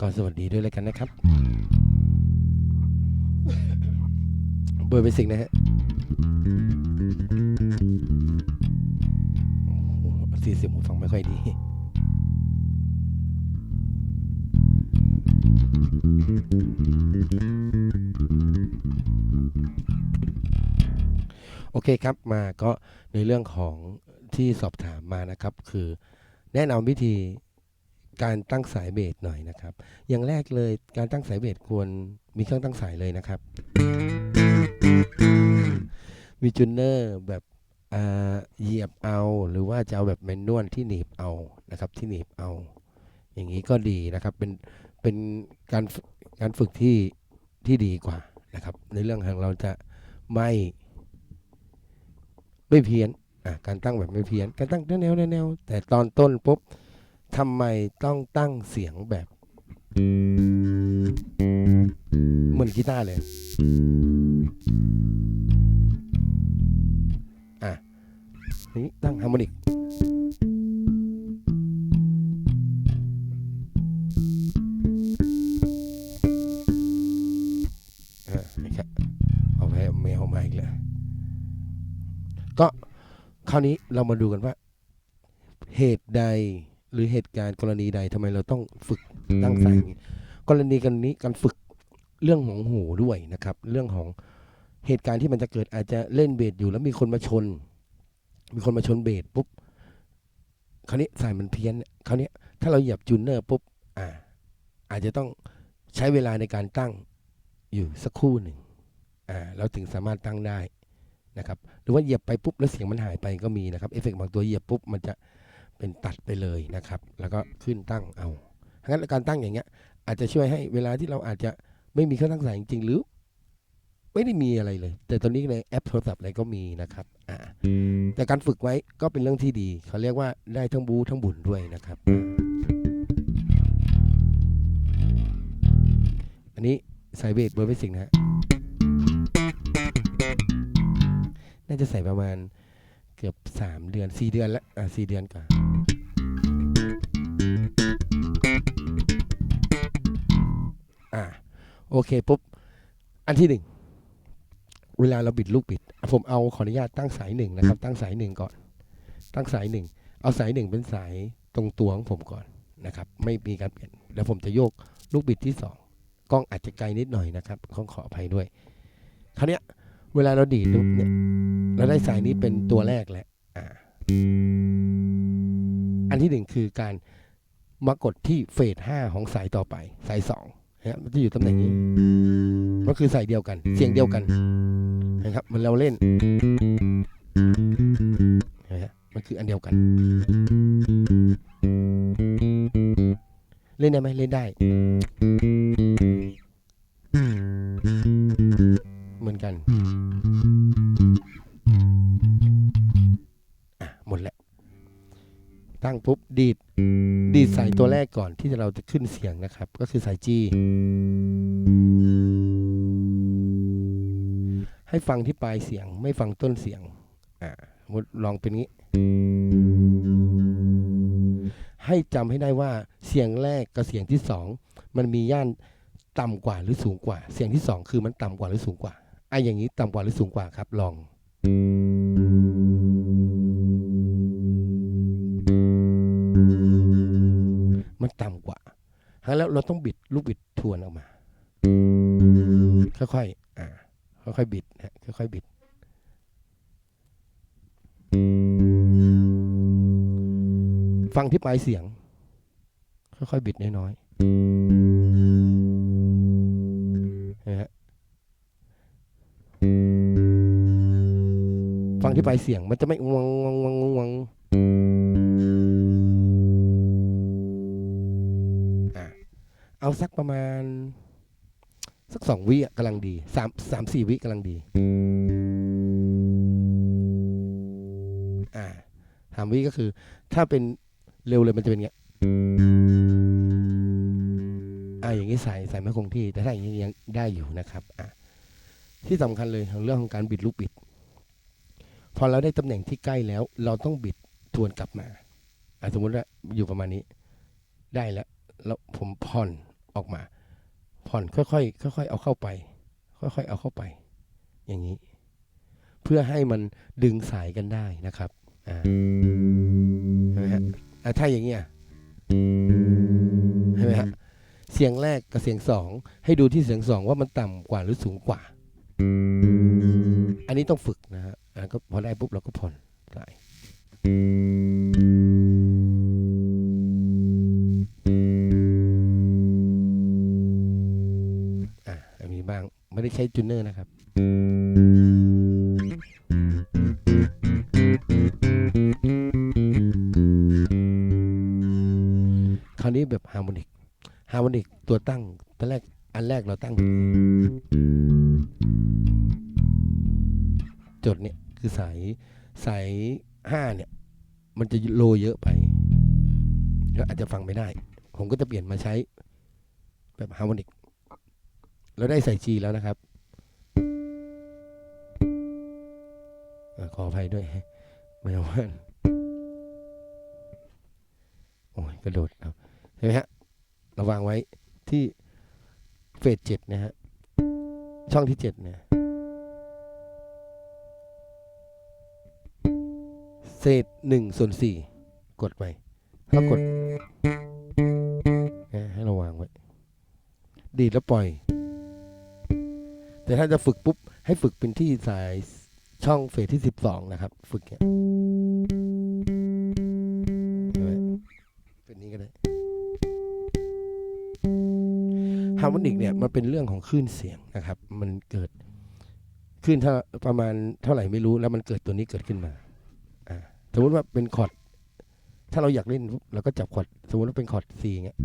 ก็สวัสดีด้วยแล้วกันนะครับเบอร์เบสิกนะฮะโอ้โหสี่สิบผมฟังไม่ค่อยดี โอเคครับมาก็ในเรื่องของที่สอบถามมานะครับ คือแนะนำวิธี การตั้งสายเบสหน่อยนะครับ อย่างแรกเลยการตั้งสายเบสควรมีเครื่องตั้งสายเลยนะครับ มีจูเนอร์แบบอ่าเหยียบเอาหรือว่าจะเอาแบบแมนนวลที่หนีบเอานะครับที่หนีบเอา อย่างนี้ก็ดีนะครับ เป็นเป็นการการฝึกที่ที่ดีกว่านะครับ ในเรื่องของเราจะไม่ไม่เพี้ยนการตั้งแบบไม่เพี้ยนการตั้งแนวแนวแนวแต่ตอนต้นปุ๊บ ทำไมต้องตั้งเสียงแบบ เหมือนกีตาร์เลย อะ นี่ตั้งฮาร์โมนิกอะนี่ครับเอาไปเอามวมาอีกแล้ว ก็คราวนี้เรามาดูกันว่า เหตุใด หรือเหตุการณ์กรณีใดทำไมเราต้องฝึกตั้งสายอย่างนี้กรณีกันนี้การฝึกเรื่องของหูด้วยนะครับ เรื่องของเหตุการณ์ที่มันจะเกิดอาจจะเล่นเบสอยู่แล้วมีคนมาชน มีคนมาชนเบสปุ๊บคราวนี้สายมันเพี้ยนคราวนี้ถ้าเราเหยียบจูนเนอร์ปุ๊บอ่า อาจจะต้องใช้เวลาในการตั้งอยู่สักครู่หนึ่งอ่าเราถึงสามารถตั้งได้นะครับ หรือว่าเหยียบไปปุ๊บแล้วเสียงมันหายไปก็มีนะครับเอฟเฟกต์บางตัวเหยียบปุ๊บมันจะ เป็นตัดไปเลยนะครับ แล้วก็ขึ้นตั้งเอางั้นการตั้งอย่างเงี้ย อาจจะช่วยให้เวลาที่เราอาจจะไม่มีเครื่องตั้งสายจริงๆหรือ ไม่ได้มีอะไรเลย แต่ตอนนี้ในแอปโทรศัพท์อะไรก็มีนะครับอ่าแต่การฝึกไว้ก็เป็นเรื่องที่ดี เขาเรียกว่าได้ทั้งบูทั้งบุญด้วยนะครับ อันนี้สายเบสเบอร์เบสิกนะฮะน่าจะใส่ประมาณเกือบสามเดือนสี่เดือนล้วอะสี่เดือนก่อน โอเคปุ๊บ อันที่หนึ่งเวลาเราบิดลูกบิด ผมเอาขออนุญาตตั้งสายหนึ่งนะครับ ตั้งสายหนึ่งก่อน ตั้งสายหนึ่งเอาสายหนึ่งเป็นสายตรงตัวของผมก่อนนะครับ ไม่มีการเปลี่ยนแล้วผมจะโยกลูกบิดที่สองกล้องอาจจะไกลนิดหน่อยนะครับขอขออภัยด้วยคราวเนี้ย เวลาเราดีดปุ๊บเนี่ยเราได้สายนี้เป็นตัวแรกแหละอ่าอันที่หนึ่งคือการมากดที่เฟสห้าของสายต่อไป สายสอง นะมันจะอยู่ตำแหน่งนี้ ก็คือสายเดียวกัน เสียงเดียวกันนะครับเหมันเราเล่นนะฮะมันคืออันเดียวกัน เล่นได้ไหมเล่นได้ ตัวแรกก่อนที่เราจะขึ้นเสียงนะครับ ก็คือสายจีให้ฟังที่ปลายเสียงไม่ฟังต้นเสียงอ่ามมติลองเป็นงี้ ให้จำให้ได้ว่าเสียงแรกกับเสียงที่สองมันมีย่านต่ำกว่าหรือสูงกว่า เสียงที่สองคือมันต่ำกว่าหรือสูงกว่าไอ้อย่างนี้ต่ำกว่าหรือสูงกว่าครับลอง มันต่ำกว่าแล้วเราต้องบิดลูกบิดทวนออกมา ค่อยๆอ่าค่อยๆบิดนะค่อยๆบิด ฟังที่ปลายเสียง ค่อยๆบิดน้อยๆนะฮะฟังที่ปลายเสียงมันจะไม่วังวังวังวัง สักประมาณ สักสองวิกำลังดีสามสามสี่วิกำลังดี อ่าสามวิก็คือ ถ้าเป็นเร็วเลยมันจะเป็นอย่างเงี้ยอ่าอย่างนี้ใส่ใส่ไม่คงที่ แต่ถ้าอย่างนี้ยังได้อยู่นะครับอะที่สำคัญเลยเรื่องของการบิดลูกบิด พอเราได้ตำแหน่งที่ใกล้แล้ว เราต้องบิดทวนกลับมาอะสมมุติว่าอยู่ประมาณนี้ ได้แล้วแล้วผมผ่อน ออกมา ผ่อนค่อยๆค่อยๆเอาเข้าไป ค่อยๆเอาเข้าไป อย่างนี้ เพื่อให้มันดึงสายกันได้นะครับอ่าเห็นไหมฮะอะถ้าอย่างเงี้ยเห็นไหมฮะเสียงแรกกับเสียงสองให้ดูที่เสียงสองว่ามันต่ำกว่าหรือสูงกว่า อันนี้ต้องฝึกนะฮะอะก็พอได้ปุ๊บเราก็ผ่อนได้ ไม่ได้ใช้จูเนอร์นะครับ คราวนี้แบบฮาร์โมนิกฮาร์โมนิกตัวตั้งตอนแรกอันแรกเราตั้ง จดเนี่ยคือสายสายห้าเนี่ย มันจะโลเยอะไปแล้วอาจจะฟังไม่ได้ ผมก็จะเปลี่ยนมาใช้แบบฮาร์โมนิก เราได้ใส่จีแล้วนะครับอขออภัยด้วยไม่เอาว่าโอ้ยกระโดดเอาเห็นไหมฮะเราวางไว้ที่เฟสเจ็ดนะฮะช่องที่เจ็ดเนี่ยเศษหนึ่งส่วนสี่กดไปถ้ากดให้เราวางไว้ ดีดแล้วปล่อย แต่ถ้าจะฝึกปุ๊บ ให้ฝึกเป็นที่สายช่องเฟสที่สิบสองนะครับ ฝึกเนี่ยเห็นไหมเป็นนี้ก็ได้ฮาร์โมนิกเนี่ยมันเป็นเรื่องของคลื่นเสียงนะครับ มันเกิดคลื่นถ้าประมาณเท่าไหร่ไม่รู้แล้วมันเกิดตัวนี้เกิดขึ้นมาอ่าสมมติว่าเป็นคอร์ดถ้าเราอยากเล่นเราก็จับคอร์ดสมมติว่าเป็นคอร์ด C เงี้ย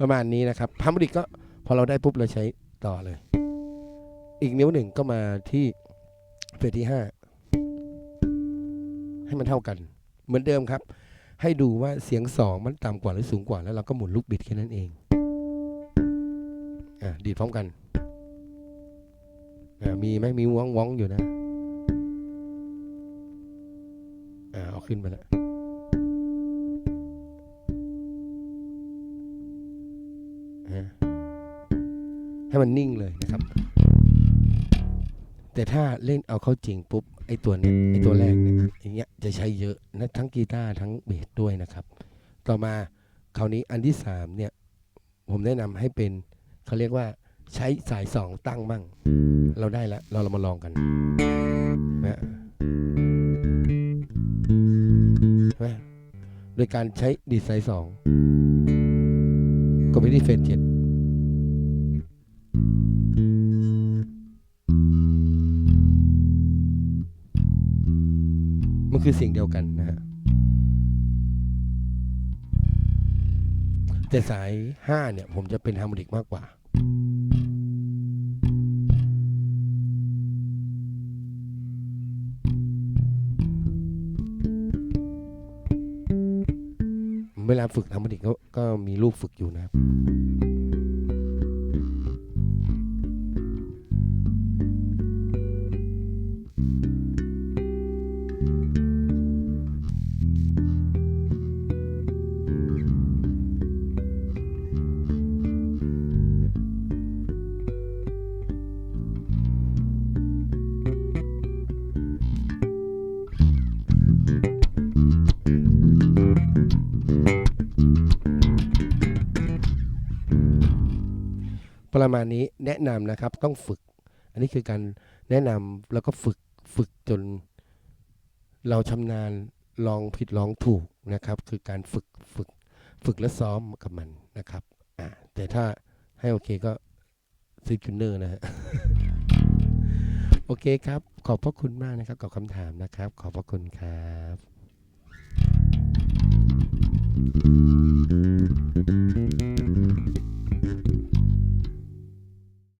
ประมาณนี้นะครับพาร์มดิกก็พอเราได้ปุ๊บเราใช้ต่อเลย อีกนิ้วหนึ่งก็มาที่เฟสที่ห้าให้มันเท่ากัน เหมือนเดิมครับ ให้ดูว่าเสียงสองมันต่ำกว่าหรือสูงกว่าแล้วเราก็หมุนลูกบิดแค่นั้นเองอะดีดพร้อมกันอะมีไหมมีว้องว้องอยู่นะอ่าเอาขึ้นไปแล้ว ให้มันนิ่งเลยนะครับ แต่ถ้าเล่นเอาเข้าจริงปุ๊บไอ้ตัวเนี้ยไอ้ตัวแรกเนี่ยอย่างเงี้ยจะใช้เยอะนะทั้งกีตาร์ทั้งเบสด้วยนะครับ ต่อมาคราวนี้อันที่สามเนี่ย ผมแนะนำให้เป็นเขาเรียกว่าใช้สายสองตั้งบ้างเราได้แล้วเราเรามาลองกันนะโดยการใช้ดีดสายสอง ก็ไปที่เฟสเจ็ดมันคือเสียงเดียวกันนะฮะแต่สายห้าเนี่ย ผมจะเป็นฮาร์โมนิกมากกว่า เวลาฝึกฮาร์โมนิกก็ก็มีลูกฝึกอยู่นะครับ ประมาณนี้แนะนำนะครับต้องฝึก อันนี้คือการแนะนำแล้วก็ฝึกฝึกจน เราชำนาญลองผิดลองถูกนะครับ คือการฝึกฝึกฝึกและซ้อมกับมันนะครับอ่าแต่ถ้าให้โอเคก็ซื้อจูเนอร์นะฮะโอเคครับ ขอบพระคุณมากนะครับกับคำถามนะครับ ขอบพระคุณครับ